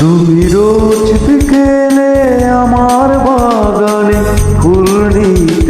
তুমি রোজ বিকেলে আমার বা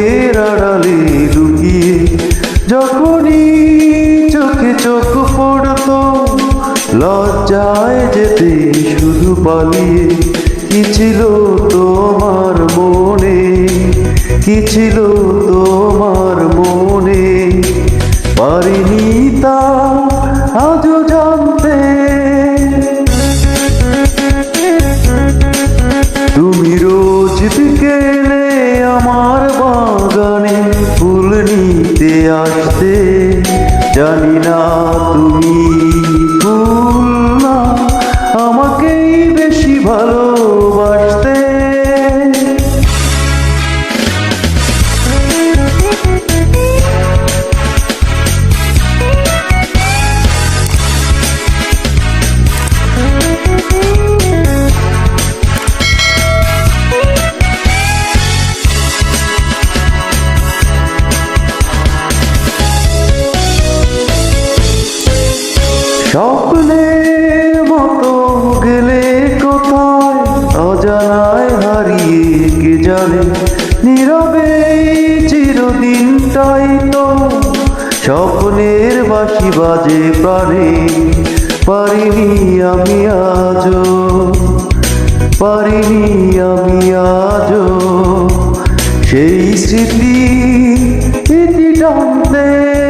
গোলাপের আড়ালে লুকিয়ে যখনই চোখে চোখ পড়ত, লজ্জায় যেতে শুধু পালিয়ে, কি ছিল তোমার মনে? কি ছিল তোমার আসতে জানি না তুমি ভুল না। আমাকেই বেশি ভালোবাসতে স্বপ্নের মতো গেলে কোথায় অজানায় হারিয়ে কে জানে? নীরবে চিরদিনটাই তো স্বপ্নের বাসি বাজে প্রাণে। পারিনি আমি আজও, পারিনি আমি আজও সেই স্মৃতি ইতি টানতে।